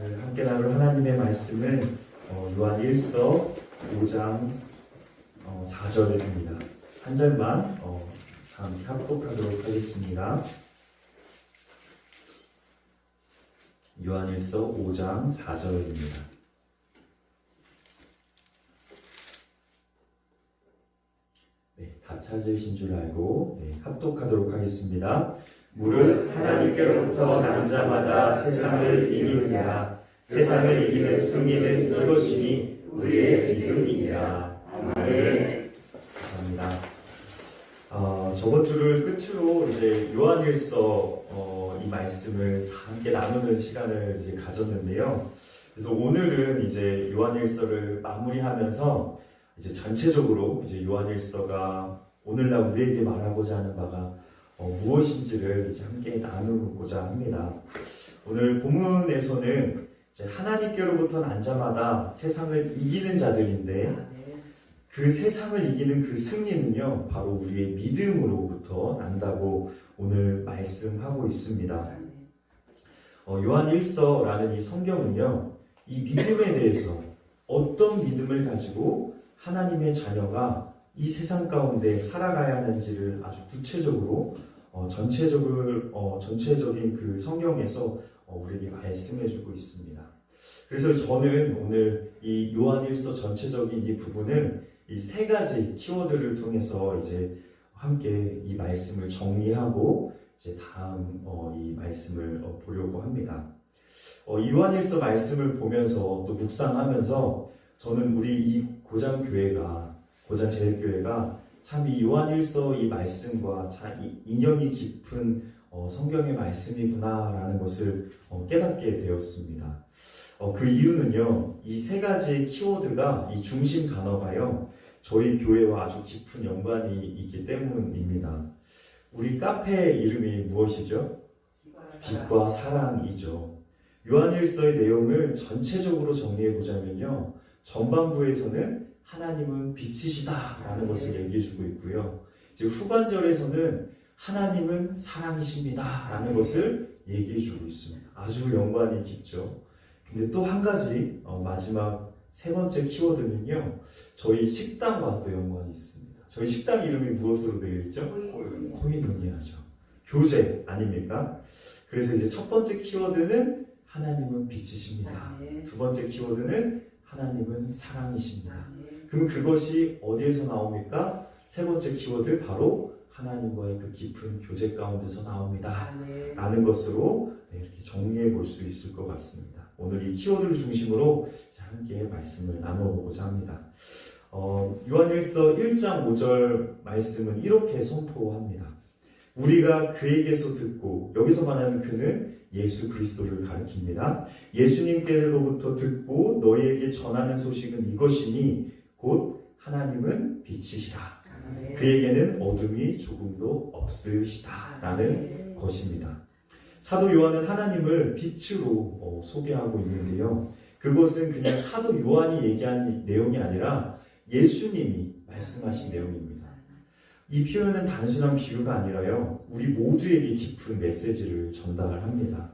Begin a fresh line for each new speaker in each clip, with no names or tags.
오늘 함께 나눌 하나님의 말씀은 어, 요한 1서 5장 어, 4절입니다. 한 절만 어, 함께 합독하도록 하겠습니다. 요한 1서 5장 4절입니다. 네, 다 찾으신 줄 알고 네, 합독하도록 하겠습니다. 무릇 하나님께로부터 난 자마다 세상을 이기느니라 세상을 이기는 승리는 이것이니 우리의 믿음이니라. 아멘. 감사합니다. 어, 저번 주를 끝으로 이제 요한일서 어, 이 말씀을 다 함께 나누는 시간을 이제 가졌는데요. 그래서 오늘은 이제 요한일서를 마무리하면서 이제 전체적으로 이제 요한일서가 오늘날 우리에게 말하고자 하는 바가 어, 무엇인지를 이제 함께 나누고자 합니다. 오늘 본문에서는 이제 하나님께로부터 난 자마다 세상을 이기는 자들인데 그 세상을 이기는 그 승리는요 바로 우리의 믿음으로부터 난다고 오늘 말씀하고 있습니다. 어, 요한 1서라는 이 성경은요 이 믿음에 대해서 어떤 믿음을 가지고 하나님의 자녀가 이 세상 가운데 살아가야 하는지를 아주 구체적으로 어, 전체적을 어, 전체적인 그 성경에서 어, 우리에게 말씀해주고 있습니다. 그래서 저는 오늘 이 요한일서 전체적인 이 부분을 이 세 가지 키워드를 통해서 이제 함께 이 말씀을 정리하고 이제 다음 어, 이 말씀을 어, 보려고 합니다. 어, 이 요한일서 말씀을 보면서 또 묵상하면서 저는 우리 이 고장 교회가 고장 제일교회가 참 이 요한일서 이 말씀과 참 이- 인연이 깊은 어, 성경의 말씀이구나라는 것을 어, 깨닫게 되었습니다. 어, 그 이유는요, 이 세 가지의 키워드가 이 중심 단어가요, 저희 교회와 아주 깊은 연관이 있기 때문입니다. 우리 카페 이름이 무엇이죠? 빛과 사랑이죠. 요한일서의 내용을 전체적으로 정리해 보자면요, 전반부에서는 하나님은 빛이시다라는 것을 얘기해 주고 있고요. 이제 후반절에서는 하나님은 사랑이십니다라는 것을 얘기해 주고 있습니다. 아주 연관이 깊죠. 근데 또 한 가지 어, 마지막 세 번째 키워드는요. 저희 식당과 또 연관이 있습니다. 저희 식당 이름이 무엇으로 되어 있죠? 코이노니아죠. 교제 아닙니까? 그래서 이제 첫 번째 키워드는 하나님은 빛이십니다. 두 번째 키워드는 하나님은 사랑이십니다. 그럼 그것이 어디에서 나옵니까? 세 번째 키워드 바로 하나님과의 그 깊은 교제 가운데서 나옵니다. 라는 것으로 네, 이렇게 정리해 볼 수 있을 것 같습니다. 오늘 이 키워드를 중심으로 함께 말씀을 나눠보고자 합니다. 어, 요한일서 1장 5절 말씀은 이렇게 선포합니다. 우리가 그에게서 듣고 여기서 말하는 그는 예수 그리스도를 가리킵니다. 예수님께로부터 듣고 너희에게 전하는 소식은 이것이니 곧 하나님은 빛이시라. 그에게는 어둠이 조금도 없으시다 라는 것입니다. 사도 요한은 하나님을 빛으로 어, 소개하고 있는데요. 그것은 그냥 사도 요한이 얘기한 내용이 아니라 예수님이 말씀하신 내용입니다. 이 표현은 단순한 비유가 아니라요. 우리 모두에게 깊은 메시지를 전달합니다.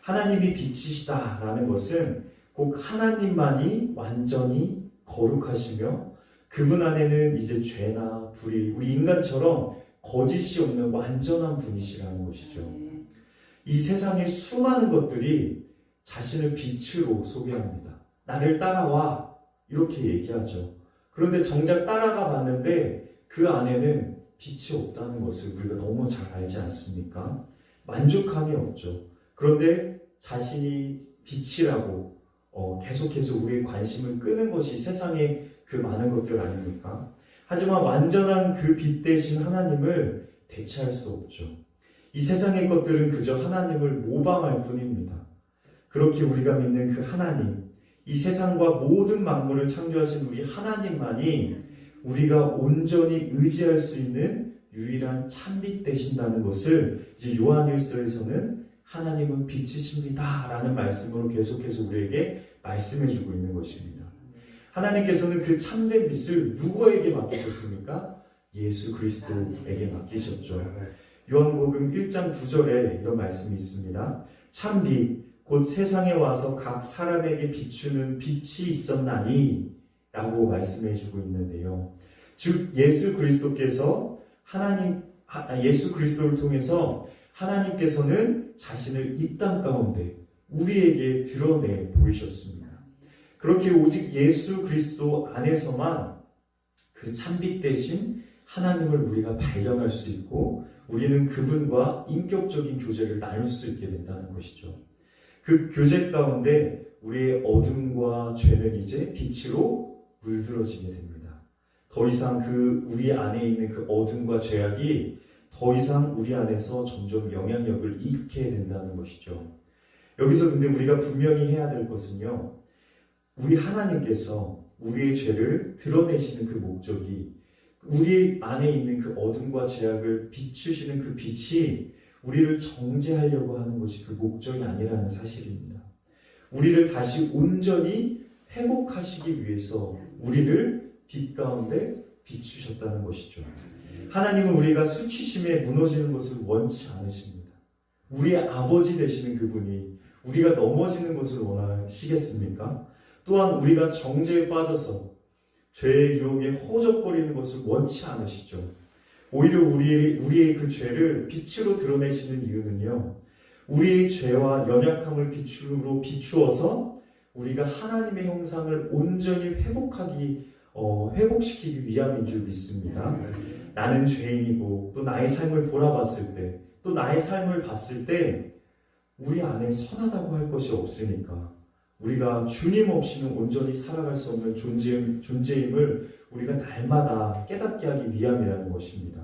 하나님이 빛이시다라는 것은 꼭 하나님만이 완전히 거룩하시며 그분 안에는 이제 죄나 불의, 우리 인간처럼 거짓이 없는 완전한 분이시라는 것이죠. 이 세상의 수많은 것들이 자신을 빛으로 소개합니다. 나를 따라와. 이렇게 얘기하죠. 그런데 정작 따라가 봤는데 그 안에는 빛이 없다는 것을 우리가 너무 잘 알지 않습니까? 만족함이 없죠. 그런데 자신이 빛이라고 어, 계속해서 우리의 관심을 끄는 것이 세상의 그 많은 것들 아닙니까? 하지만 완전한 그 빛 대신 하나님을 대체할 수 없죠. 이 세상의 것들은 그저 하나님을 모방할 뿐입니다. 그렇게 우리가 믿는 그 하나님, 이 세상과 모든 만물을 창조하신 우리 하나님만이 우리가 온전히 의지할 수 있는 유일한 참빛 되신다는 것을 이제 요한일서에서는 하나님은 빛이십니다라는 말씀으로 계속해서 우리에게 말씀해주고 있는 것입니다. 하나님께서는 그 참된 빛을 누구에게 맡기셨습니까? 예수 그리스도에게 맡기셨죠. 요한복음 1장 9절에 이런 말씀이 있습니다. 참 빛 곧 세상에 와서 각 사람에게 비추는 빛이 있었나니 라고 말씀해 주고 있는데요. 즉 예수 그리스도께서 하나님 아, 예수 그리스도를 통해서 하나님께서는 자신을 이 땅 가운데 우리에게 드러내 보이셨습니다. 그렇게 오직 예수 그리스도 안에서만 그 참빛 대신 하나님을 우리가 발견할 수 있고 우리는 그분과 인격적인 교제를 나눌 수 있게 된다는 것이죠. 그 교제 가운데 우리의 어둠과 죄는 이제 빛으로 물들어지게 됩니다. 더 이상 그 우리 안에 있는 그 어둠과 죄악이 더 이상 우리 안에서 점점 영향력을 잃게 된다는 것이죠. 여기서 근데 우리가 분명히 해야 될 것은요. 우리 하나님께서 우리의 죄를 드러내시는 그 목적이 우리 안에 있는 그 어둠과 죄악을 비추시는 그 빛이 우리를 정죄하려고 하는 것이 그 목적이 아니라는 사실입니다. 우리를 다시 온전히 회복하시기 위해서 우리를 빛 가운데 비추셨다는 것이죠. 하나님은 우리가 수치심에 무너지는 것을 원치 않으십니다. 우리의 아버지 되시는 그분이 우리가 넘어지는 것을 원하시겠습니까? 또한 우리가 정죄에 빠져서 죄의 유혹에 허적거리는 것을 원치 않으시죠. 오히려 우리의, 우리의 그 죄를 빛으로 드러내시는 이유는요. 우리의 죄와 연약함을 빛으로 비추어서 우리가 하나님의 형상을 온전히 회복하기 어, 회복시키기 위함인 줄 믿습니다. 나는 죄인이고 또 나의 삶을 돌아봤을 때 또 나의 삶을 봤을 때 우리 안에 선하다고 할 것이 없으니까 우리가 주님 없이는 온전히 살아갈 수 없는 존재, 존재임을 우리가 날마다 깨닫게 하기 위함이라는 것입니다.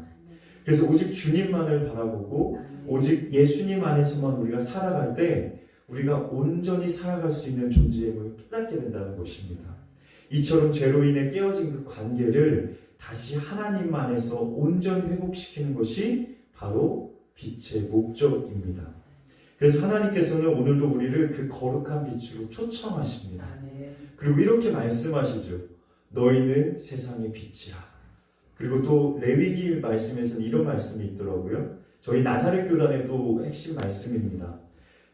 그래서 오직 주님만을 바라보고 오직 예수님 안에서만 우리가 살아갈 때 우리가 온전히 살아갈 수 있는 존재임을 깨닫게 된다는 것입니다. 이처럼 죄로 인해 깨어진 그 관계를 다시 하나님 안에서 온전히 회복시키는 것이 바로 빛의 목적입니다. 그래서 하나님께서는 오늘도 우리를 그 거룩한 빛으로 초청하십니다. 그리고 이렇게 말씀하시죠. 너희는 세상의 빛이라. 그리고 또 레위기 말씀에서는 이런 말씀이 있더라고요. 저희 나사렛 교단에도 핵심 말씀입니다.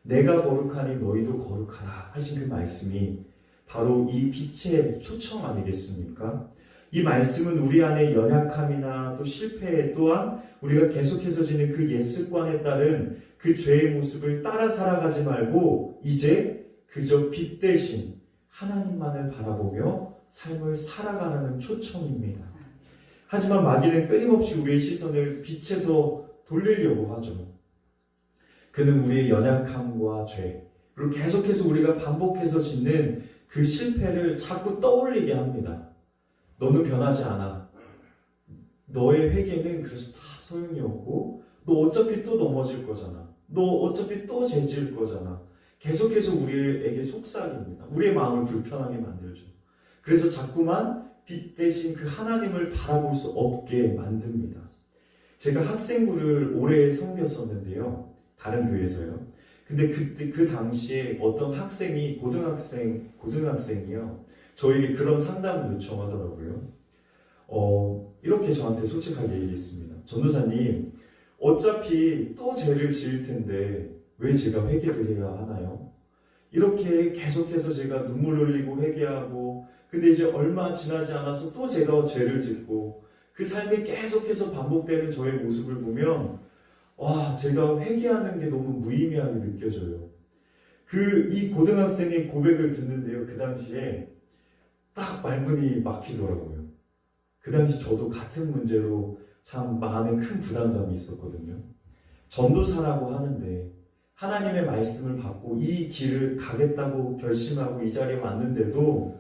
내가 거룩하니 너희도 거룩하라 하신 그 말씀이 바로 이 빛의 초청 아니겠습니까? 이 말씀은 우리 안에 연약함이나 또 실패 또한 우리가 계속해서 지는 그 옛습관에 따른 그 죄의 모습을 따라 살아가지 말고 이제 그저 빛 대신 하나님만을 바라보며 삶을 살아가는 초청입니다. 하지만 마귀는 끊임없이 우리의 시선을 빛에서 돌리려고 하죠. 그는 우리의 연약함과 죄, 그리고 계속해서 우리가 반복해서 짓는 그 실패를 자꾸 떠올리게 합니다. 너는 변하지 않아. 너의 회개는 그래서 다 소용이 없고, 너 어차피 또 넘어질 거잖아. 너 어차피 또 죄질 거잖아. 계속해서 우리에게 속삭입니다. 우리의 마음을 불편하게 만들죠. 그래서 자꾸만 빛 대신 그 하나님을 바라볼 수 없게 만듭니다. 제가 학생부를 오래 섬겼었는데요. 다른 교회에서요. 근데 그때 그 당시에 어떤 학생이 고등학생 고등학생이요. 저에게 그런 상담을 요청하더라고요. 어, 이렇게 저한테 솔직하게 얘기했습니다. 전도사님, 어차피 또 죄를 지을 텐데 왜 제가 회개를 해야 하나요? 이렇게 계속해서 제가 눈물 흘리고 회개하고 근데 이제 얼마 지나지 않아서 또 제가 죄를 짓고 그 삶이 계속해서 반복되는 저의 모습을 보면 와 제가 회개하는 게 너무 무의미하게 느껴져요. 그 이 고등학생의 고백을 듣는데요. 그 당시에 딱 말문이 막히더라고요. 그 당시 저도 같은 문제로 참 마음에 큰 부담감이 있었거든요. 전도사라고 하는데 하나님의 말씀을 받고 이 길을 가겠다고 결심하고 이 자리에 왔는데도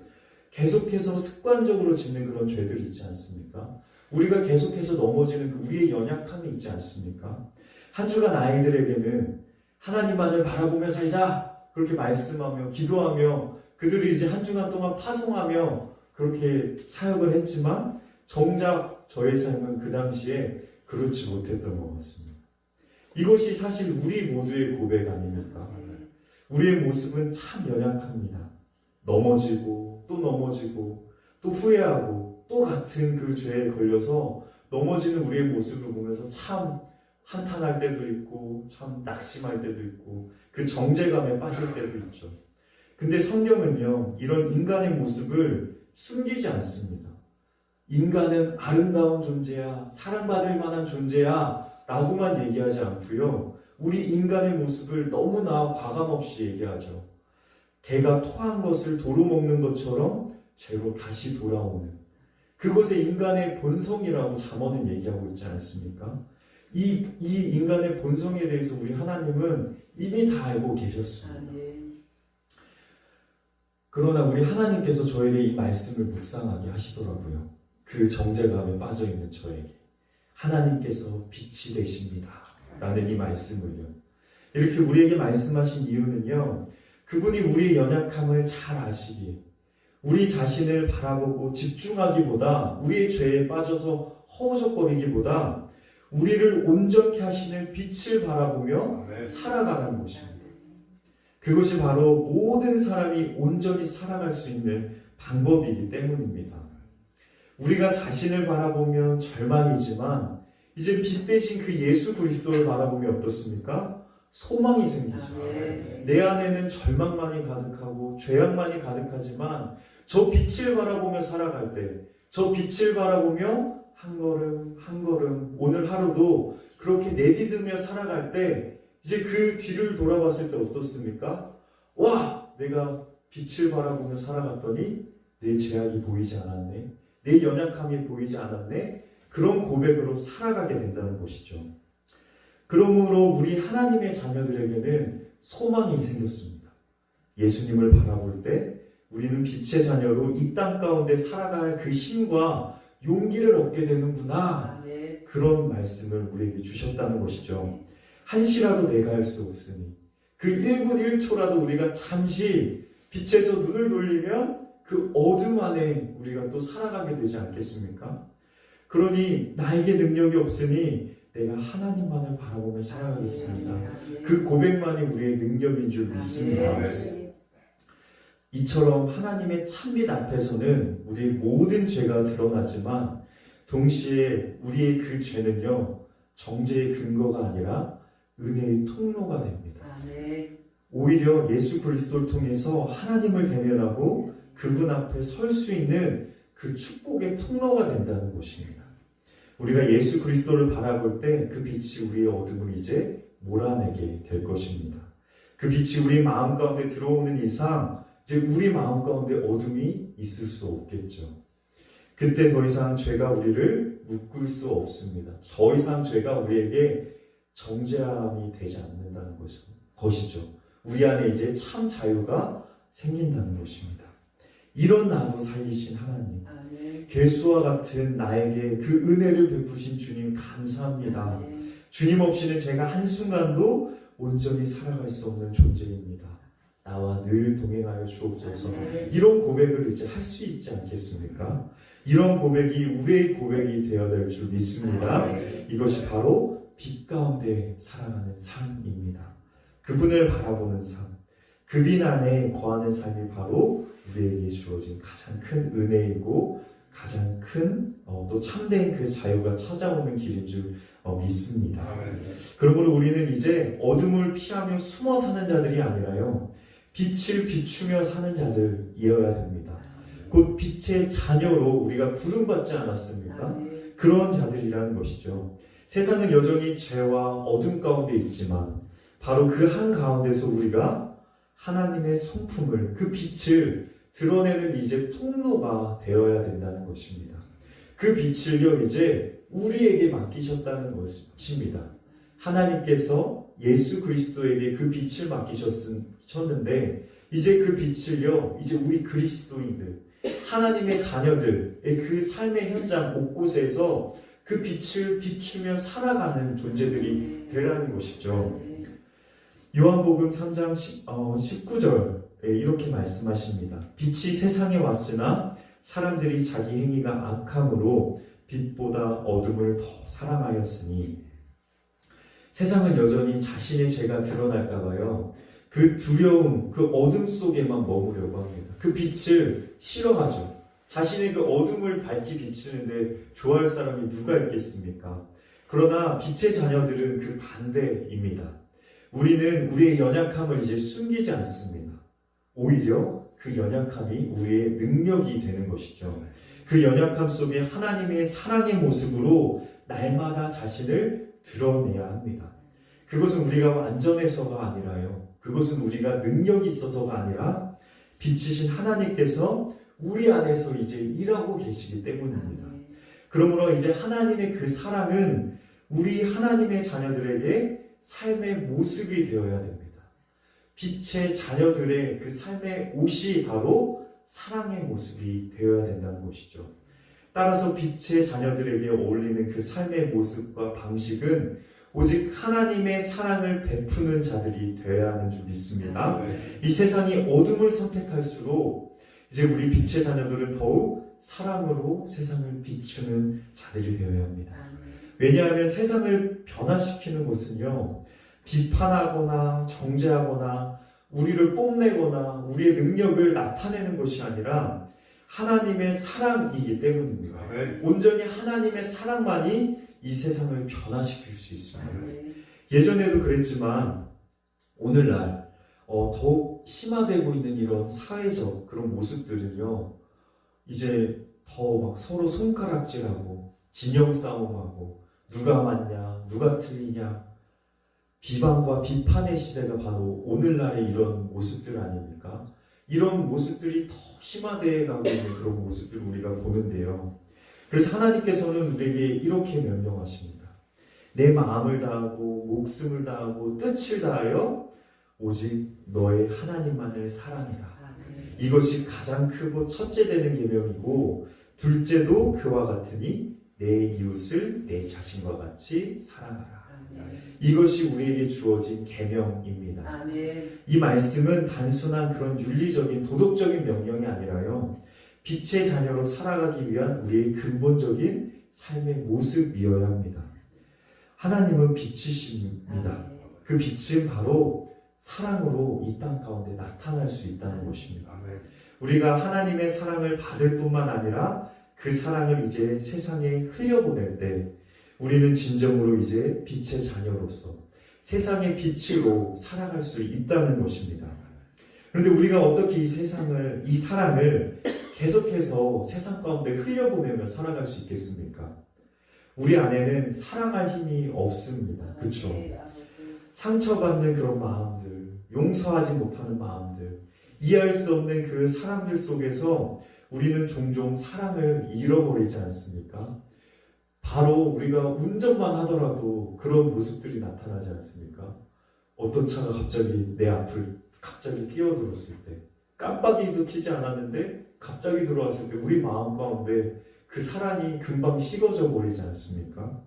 계속해서 습관적으로 짓는 그런 죄들이 있지 않습니까? 우리가 계속해서 넘어지는 그 우리의 연약함이 있지 않습니까? 한 주간 아이들에게는 하나님만을 바라보며 살자 그렇게 말씀하며 기도하며 그들이 이제 한 주간 동안 파송하며 그렇게 사역을 했지만 정작 저의 삶은 그 당시에 그렇지 못했던 것 같습니다. 이것이 사실 우리 모두의 고백 아닙니까? 우리의 모습은 참 연약합니다. 넘어지고 또 넘어지고 또 후회하고 또 같은 그 죄에 걸려서 넘어지는 우리의 모습을 보면서 참 한탄할 때도 있고 참 낙심할 때도 있고 그 정제감에 빠질 때도 있죠. 근데 성경은요, 이런 인간의 모습을 숨기지 않습니다. 인간은 아름다운 존재야, 사랑받을 만한 존재야, 라고만 얘기하지 않고요. 우리 인간의 모습을 너무나 과감없이 얘기하죠. 개가 토한 것을 도로 먹는 것처럼 죄로 다시 돌아오는 그것의 인간의 본성이라고 잠언은 얘기하고 있지 않습니까? 이, 이 인간의 본성에 대해서 우리 하나님은 이미 다 알고 계셨습니다. 그러나 우리 하나님께서 저에게 이 말씀을 묵상하게 하시더라고요. 그 정제감에 빠져 있는 저에게 하나님께서 빛이 되십니다. 라는 이 말씀을요. 이렇게 우리에게 말씀하신 이유는요. 그분이 우리의 연약함을 잘 아시기에 우리 자신을 바라보고 집중하기보다 우리의 죄에 빠져서 허우적거리기보다 우리를 온전케 하시는 빛을 바라보며 살아가는 것입니다. 그것이 바로 모든 사람이 온전히 살아갈 수 있는 방법이기 때문입니다. 우리가 자신을 바라보면 절망이지만 이제 빛 대신 그 예수 그리스도를 바라보면 어떻습니까? 소망이 생기죠.
아멘.
내 안에는 절망만이 가득하고 죄악만이 가득하지만 저 빛을 바라보며 살아갈 때, 저 빛을 바라보며 한 걸음 한 걸음 오늘 하루도 그렇게 내디디며 살아갈 때 이제 그 뒤를 돌아봤을 때 어떻습니까? 와, 내가 빛을 바라보며 살아갔더니 내 죄악이 보이지 않았네. 내 연약함이 보이지 않았네. 그런 고백으로 살아가게 된다는 것이죠. 그러므로 우리 하나님의 자녀들에게는 소망이 생겼습니다. 예수님을 바라볼 때 우리는 빛의 자녀로 이 땅 가운데 살아갈 그 힘과 용기를 얻게 되는구나.
아멘.
그런 말씀을 우리에게 주셨다는 것이죠. 한시라도 내가 할 수 없으니 그 1분 1초라도 우리가 잠시 빛에서 눈을 돌리면 그 어둠 안에 우리가 또 살아가게 되지 않겠습니까? 그러니 나에게 능력이 없으니 내가 하나님만을 바라보며 살아가겠습니다. 그 고백만이 우리의 능력인 줄 믿습니다. 이처럼 하나님의 참빛 앞에서는 우리의 모든 죄가 드러나지만 동시에 우리의 그 죄는요 정죄의 근거가 아니라 은혜의 통로가 됩니다.
아멘.
오히려 예수 그리스도를 통해서 하나님을 대면하고 그분 앞에 설 수 있는 그 축복의 통로가 된다는 것입니다. 우리가 예수 그리스도를 바라볼 때 그 빛이 우리의 어둠을 이제 몰아내게 될 것입니다. 그 빛이 우리 마음 가운데 들어오는 이상 이제 우리 마음 가운데 어둠이 있을 수 없겠죠. 그때 더 이상 죄가 우리를 묶을 수 없습니다. 더 이상 죄가 우리에게 정죄함이 되지 않는다는 것이- 것이죠. 우리 안에 이제 참 자유가 생긴다는 것입니다. 이런 나도 살리신 하나님,
아멘.
괴수와 같은 나에게 그 은혜를 베푸신 주님 감사합니다.
아멘.
주님 없이는 제가 한순간도 온전히 살아갈 수 없는 존재입니다. 나와 늘 동행하여 주옵소서.
아멘.
이런 고백을 이제 할 수 있지 않겠습니까? 이런 고백이 우리의 고백이 되어야 될 줄 믿습니다.
아멘.
이것이 바로 빛 가운데 살아가는 삶입니다. 그분을 바라보는 삶, 그빛 안에 거하는 삶이 바로 우리에게 주어진 가장 큰 은혜이고 가장 큰 어, 또 참된 그 자유가 찾아오는 길인 줄 어, 믿습니다. 그러므로 우리는 이제 어둠을 피하며 숨어 사는 자들이 아니라요 빛을 비추며 사는 자들이어야 됩니다. 곧 빛의 자녀로 우리가 부름받지 않았습니까? 그런 자들이라는 것이죠. 세상은 여전히 죄와 어둠 가운데 있지만 바로 그 한 가운데서 우리가 하나님의 성품을 그 빛을 드러내는 이제 통로가 되어야 된다는 것입니다. 그 빛을요 이제 우리에게 맡기셨다는 것입니다. 하나님께서 예수 그리스도에게 그 빛을 맡기셨는데 이제 그 빛을요 이제 우리 그리스도인들 하나님의 자녀들의 그 삶의 현장 곳곳에서 그 빛을 비추며 살아가는 존재들이 되라는 것이죠. 요한복음 3장 10, 어, 19절에 이렇게 말씀하십니다. 빛이 세상에 왔으나 사람들이 자기 행위가 악함으로 빛보다 어둠을 더 사랑하였으니 세상은 여전히 자신의 죄가 드러날까봐요. 그 두려움, 그 어둠 속에만 머무려고 합니다. 그 빛을 싫어하죠. 자신의 그 어둠을 밝히 비추는데 좋아할 사람이 누가 있겠습니까? 그러나 빛의 자녀들은 그 반대입니다. 우리는 우리의 연약함을 이제 숨기지 않습니다. 오히려 그 연약함이 우리의 능력이 되는 것이죠. 그 연약함 속에 하나님의 사랑의 모습으로 날마다 자신을 드러내야 합니다. 그것은 우리가 완전해서가 아니라요. 그것은 우리가 능력이 있어서가 아니라 빛이신 하나님께서 우리 안에서 이제 일하고 계시기 때문입니다. 그러므로 이제 하나님의 그 사랑은 우리 하나님의 자녀들에게 삶의 모습이 되어야 됩니다. 빛의 자녀들의 그 삶의 옷이 바로 사랑의 모습이 되어야 된다는 것이죠. 따라서 빛의 자녀들에게 어울리는 그 삶의 모습과 방식은 오직 하나님의 사랑을 베푸는 자들이 되어야 하는 줄 믿습니다. 이 세상이 어둠을 선택할수록 이제 우리 빛의 자녀들은 더욱 사랑으로 세상을 비추는 자들이 되어야 합니다. 왜냐하면 세상을 변화시키는 것은요, 비판하거나 정죄하거나 우리를 뽐내거나 우리의 능력을 나타내는 것이 아니라 하나님의 사랑이기 때문입니다. 온전히 하나님의 사랑만이 이 세상을 변화시킬 수 있습니다. 예전에도 그랬지만 오늘날 어, 더욱 심화되고 있는 이런 사회적 그런 모습들은요, 이제 더 막 서로 손가락질하고 진영 싸움하고 누가 맞냐, 누가 틀리냐, 비방과 비판의 시대가 바로 오늘날의 이런 모습들 아닙니까? 이런 모습들이 더 심화되어 가고 있는 그런 모습들을 우리가 보는데요. 그래서 하나님께서는 우리에게 이렇게 명령하십니다. 내 마음을 다하고 목숨을 다하고 뜻을 다하여 오직 너의 하나님만을 사랑해라. 이것이 가장 크고 첫째 되는 계명이고 둘째도 그와 같으니 내 이웃을 내 자신과 같이 사랑하라. 이것이 우리에게 주어진 계명입니다.
아멘.
이 말씀은 단순한 그런 윤리적인 도덕적인 명령이 아니라요. 빛의 자녀로 살아가기 위한 우리의 근본적인 삶의 모습이어야 합니다. 하나님은 빛이십니다. 그 빛은 바로 사랑으로 이 땅 가운데 나타날 수 있다는 것입니다. 우리가 하나님의 사랑을 받을 뿐만 아니라 그 사랑을 이제 세상에 흘려보낼 때 우리는 진정으로 이제 빛의 자녀로서 세상의 빛으로 살아갈 수 있다는 것입니다. 그런데 우리가 어떻게 이 세상을, 이 사랑을 계속해서 세상 가운데 흘려보내며 살아갈 수 있겠습니까? 우리 안에는 사랑할 힘이 없습니다. 그렇죠? 상처받는 그런 마음들, 용서하지 못하는 마음들, 이해할 수 없는 그 사람들 속에서 우리는 종종 사랑을 잃어버리지 않습니까? 바로 우리가 운전만 하더라도 그런 모습들이 나타나지 않습니까? 어떤 차가 갑자기 내 앞을 갑자기 뛰어들었을 때, 깜빡이도 켜지 않았는데 갑자기 들어왔을 때 우리 마음 가운데 그 사랑이 금방 식어져 버리지 않습니까?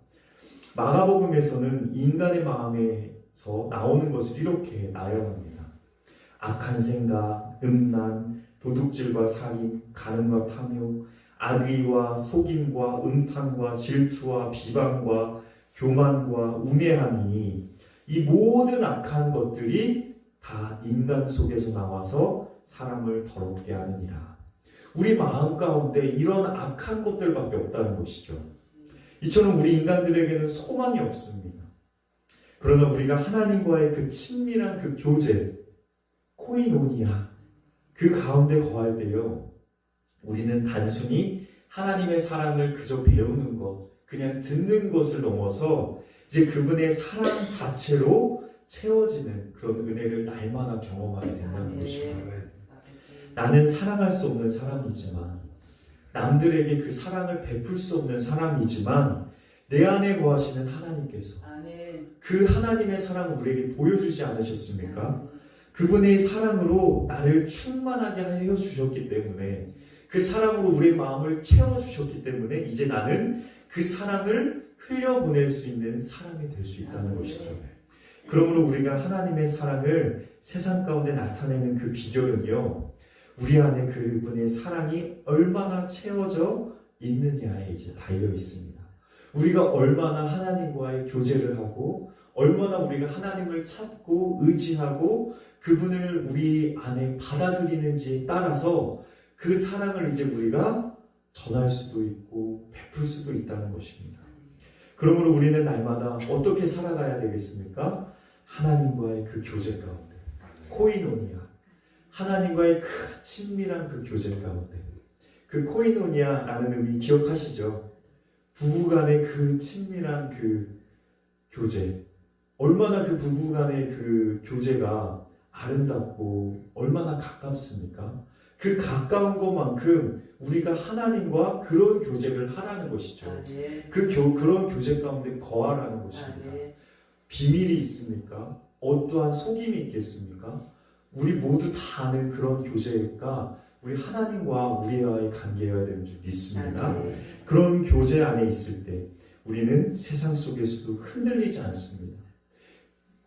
마가복음에서는 인간의 마음에 서 나오는 것을 이렇게 나열합니다. 악한 생각, 음란, 도둑질과 살인, 가늠과 탐욕, 악의와 속임과 음탕과 질투와 비방과 교만과 우매함이니 이 모든 악한 것들이 다 인간 속에서 나와서 사람을 더럽게 하느니라. 우리 마음 가운데 이런 악한 것들밖에 없다는 것이죠. 이처럼 우리 인간들에게는 소망이 없습니다. 그러나 우리가 하나님과의 그 친밀한 그 교제, 코이노니아, 그 가운데 거할 때요, 우리는 단순히 하나님의 사랑을 그저 배우는 것, 그냥 듣는 것을 넘어서 이제 그분의 사랑 자체로 채워지는 그런 은혜를 날마다 경험하게 된다는 것입니다. 나는 사랑할 수 없는 사람이지만, 남들에게 그 사랑을 베풀 수 없는 사람이지만, 내 안에 거하시는 하나님께서
아멘.
그 하나님의 사랑을 우리에게 보여주지 않으셨습니까? 그분의 사랑으로 나를 충만하게 하여 주셨기 때문에 그 사랑으로 우리의 마음을 채워 주셨기 때문에 이제 나는 그 사랑을 흘려보낼 수 있는 사람이 될 수 있다는 것이죠. 그러므로 우리가 하나님의 사랑을 세상 가운데 나타내는 그 비결은요, 우리 안에 그분의 사랑이 얼마나 채워져 있느냐에 이제 달려 있습니다. 우리가 얼마나 하나님과의 교제를 하고, 얼마나 우리가 하나님을 찾고 의지하고 그분을 우리 안에 받아들이는지에 따라서 그 사랑을 이제 우리가 전할 수도 있고 베풀 수도 있다는 것입니다. 그러므로 우리는 날마다 어떻게 살아가야 되겠습니까? 하나님과의 그 교제 가운데 코이노니아 하나님과의 그 친밀한 그 교제 가운데 그 코이노니아라는 의미 기억하시죠? 부부간의 그 친밀한 그 교제 얼마나 그 부부간의 그 교제가 아름답고 얼마나 가깝습니까? 그 가까운 것만큼 우리가 하나님과 그런 교제를 하라는 것이죠.
아멘.
그 교, 그런 교제 가운데 거하라는 것입니다.
아멘.
비밀이 있습니까? 어떠한 속임이 있겠습니까? 우리 모두 다 아는 그런 교제가 우리 하나님과 우리와의 관계여야 되는 줄 믿습니다.
아멘.
그런 교제 안에 있을 때 우리는 세상 속에서도 흔들리지 않습니다.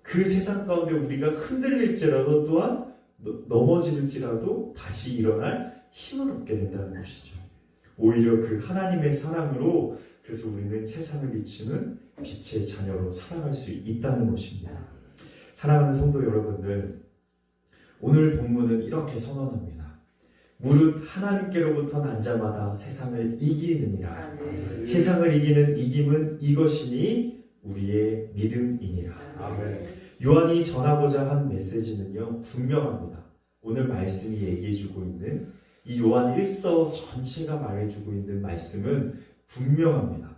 그 세상 가운데 우리가 흔들릴지라도 또한 너- 넘어질지라도 다시 일어날 힘을 얻게 된다는 것이죠. 오히려 그 하나님의 사랑으로 그래서 우리는 세상을 비추는 빛의 자녀로 살아갈 수 있다는 것입니다. 사랑하는 성도 여러분들, 오늘 본문은 이렇게 선언합니다. 무릇 하나님께로부터 난 자마다 세상을 이기느니라.
아멘.
세상을 이기는 이김은 이것이니 우리의 믿음이니라.
아멘.
요한이 전하고자 한 메시지는요, 분명합니다. 오늘 말씀이 얘기해주고 있는 이 요한 1서 전체가 말해주고 있는 말씀은 분명합니다.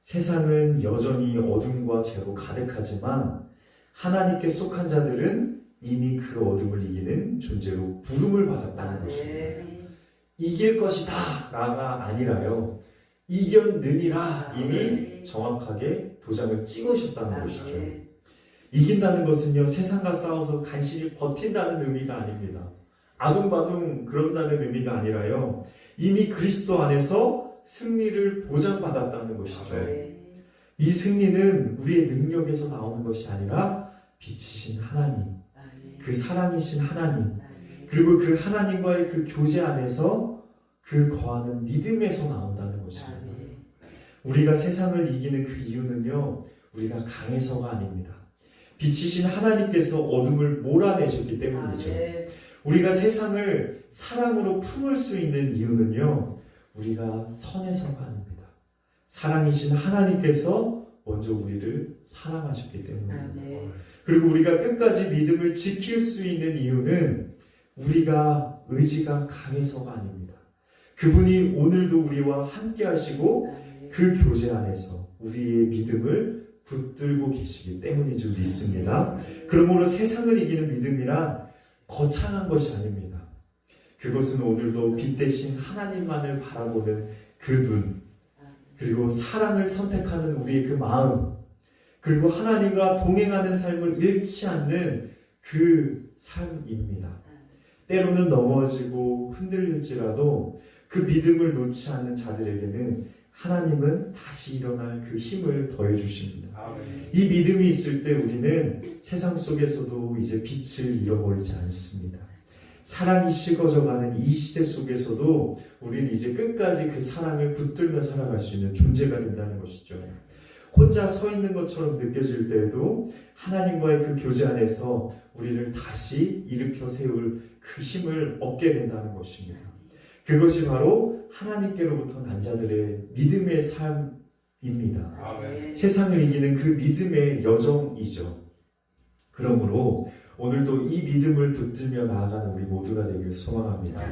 세상은 여전히 어둠과 죄로 가득하지만 하나님께 속한 자들은 이미 그 어둠을 이기는 존재로 부름을 받았다는 것입니다. 이길 것이다 라가 아니라요. 이겼느니라 이미 정확하게 도장을 찍으셨다는 것이죠.
아멘.
이긴다는 것은요, 세상과 싸워서 간신히 버틴다는 의미가 아닙니다. 아둥바둥 그런다는 의미가 아니라요, 이미 그리스도 안에서 승리를 보장받았다는 것이죠.
아멘.
이 승리는 우리의 능력에서 나오는 것이 아니라 빛이신 하나님. 그 사랑이신 하나님. 그리고 그 하나님과의 그 교제 안에서 그 거하는 믿음에서 나온다는 것입니다. 우리가 세상을 이기는 그 이유는요, 우리가 강해서가 아닙니다. 빛이신 하나님께서 어둠을 몰아내셨기 때문이죠.
아멘.
우리가 세상을 사랑으로 품을 수 있는 이유는요, 우리가 선해서가 아닙니다. 사랑이신 하나님께서 먼저 우리를 사랑하셨기 때문입니다. 그리고 우리가 끝까지 믿음을 지킬 수 있는 이유는 우리가 의지가 강해서가 아닙니다. 그분이 오늘도 우리와 함께 하시고. 그 교제 안에서 우리의 믿음을 붙들고 계시기 때문인 줄 믿습니다. 그러므로 세상을 이기는 믿음이란 거창한 것이 아닙니다. 그것은 오늘도 빛 대신 하나님만을 바라보는 그 눈, 그리고 사랑을 선택하는 우리의 그 마음, 그리고 하나님과 동행하는 삶을 잃지 않는 그 삶입니다. 때로는 넘어지고 흔들릴지라도 그 믿음을 놓지 않는 자들에게는 하나님은 다시 일어날 그 힘을 더해 주십니다. 이 믿음이 있을 때 우리는 세상 속에서도 이제 빛을 잃어버리지 않습니다. 사랑이 식어져가는 이 시대 속에서도 우리는 이제 끝까지 그 사랑을 붙들며 살아갈 수 있는 존재가 된다는 것이죠. 혼자 서 있는 것처럼 느껴질 때에도 하나님과의 그 교제 안에서 우리를 다시 일으켜 세울 그 힘을 얻게 된다는 것입니다. 그것이 바로 하나님께로부터 난 자들의 믿음의 삶입니다.
아멘.
세상을 이기는 그 믿음의 여정이죠. 그러므로 오늘도 이 믿음을 붙들며 나아가는 우리 모두가 되길 소망합니다.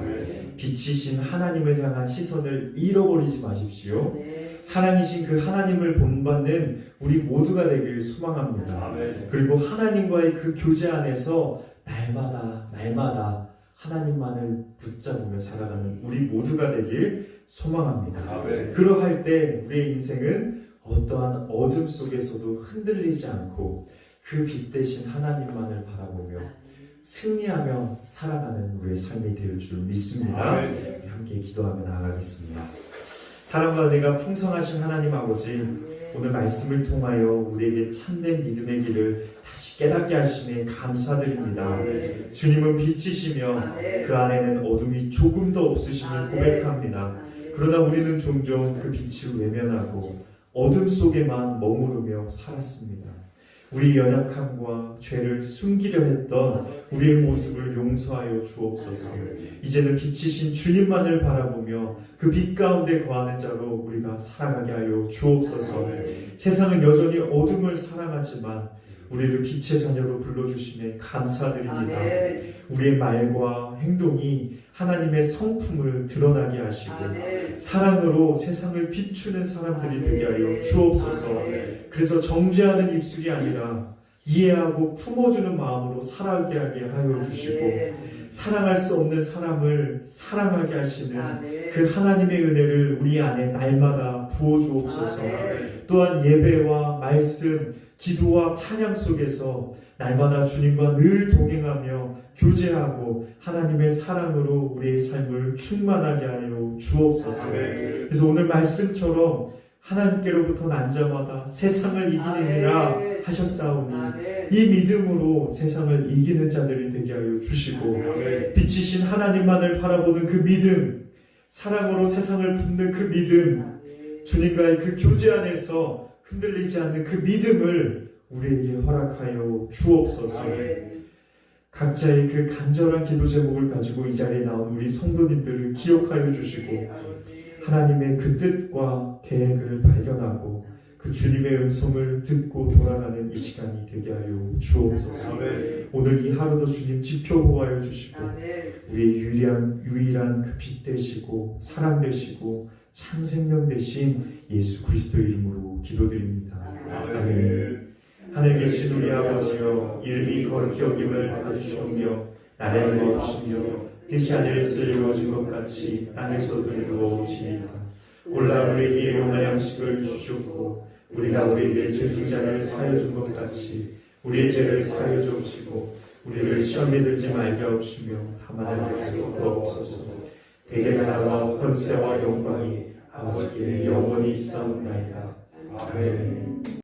빛이신 하나님을 향한 시선을 잃어버리지 마십시오.
아멘.
사랑이신 그 하나님을 본받는 우리 모두가 되길 소망합니다. 그리고 하나님과의 그 교제 안에서 날마다 날마다 하나님만을 붙잡으며 살아가는 우리 모두가 되길 소망합니다. 그러할 때 우리의 인생은 어떠한 어둠 속에서도 흔들리지 않고 그 빛 대신 하나님만을 바라보며 승리하며 살아가는 우리의 삶이 될 줄 믿습니다. 함께 기도하며 나아가겠습니다. 사랑과 은혜가 풍성하신 하나님 아버지 오늘 말씀을 통하여 우리에게 참된 믿음의 길을 다시 깨닫게 하심에 감사드립니다. 주님은 빛이시며 그 안에는 어둠이 조금도 없으심을 고백합니다. 그러나 우리는 종종 그 빛을 외면하고 어둠 속에만 머무르며 살았습니다. 우리 연약함과 죄를 숨기려 했던 우리의 모습을 용서하여 주옵소서. 이제는 빛이신 주님만을 바라보며 그 빛 가운데 거하는 자로 우리가 살아가게 하여 주옵소서. 세상은 여전히 어둠을 사랑하지만 우리를 빛의 자녀로 불러주심에 감사드립니다. 우리의 말과 행동이 하나님의 성품을 드러나게 하시고
아멘.
사랑으로 세상을 비추는 사람들이 되게 하여 주옵소서.
아멘.
그래서 정죄하는 입술이 아니라 이해하고 품어주는 마음으로 살아가게 하여 주시고
아멘.
사랑할 수 없는 사람을 사랑하게 하시는
아멘.
그 하나님의 은혜를 우리 안에 날마다 부어 주옵소서.
아멘.
또한 예배와 말씀, 기도와 찬양 속에서 날마다 주님과 늘 동행하며 교제하고 하나님의 사랑으로 우리의 삶을 충만하게 하여 주옵소서. 그래서 오늘 말씀처럼 하나님께로부터 난 자마다 세상을 이기느니라. 하셨사오니. 이 믿음으로 세상을 이기는 자들이 되게 하여 주시고. 빛이신 하나님만을 바라보는 그 믿음, 사랑으로 세상을 붙는 그 믿음. 주님과의 그 교제 안에서 흔들리지 않는 그 믿음을 우리에게 허락하여 주옵소서.
아멘.
각자의 그 간절한 기도 제목을 가지고 이 자리에 나온 우리 성도님들을 기억하여 주시고 하나님의 그 뜻과 계획을 발견하고 그 주님의 음성을 듣고 돌아가는 이 시간이 되게 하여 주옵소서.
아멘.
오늘 이 하루도 주님 지켜 보아여 주시고
아멘.
우리의 유일한 유일한 그 빛 되시고 사랑 되시고 참 생명 되신 예수 그리스도 이름으로 기도드립니다. 아멘. 하늘 계신 우리 아버지여 이름이 거룩히 여김을 받으시오며 나라의 없으며 뜻이 하늘에서 이루어진 것 같이 땅에서도 이루어지이다. 올라 우리에게 용한 양식을 주시옵고 우리가 우리에게 죄진 자를 사하여 준 것 같이 우리의 죄를 사하여 주옵시고 우리를 시험에 들지 말게 하옵시며 다만 할수 없소서 대개 나라와 권세와 영광이 아버지께 영원히 있사옵나이다. 아멘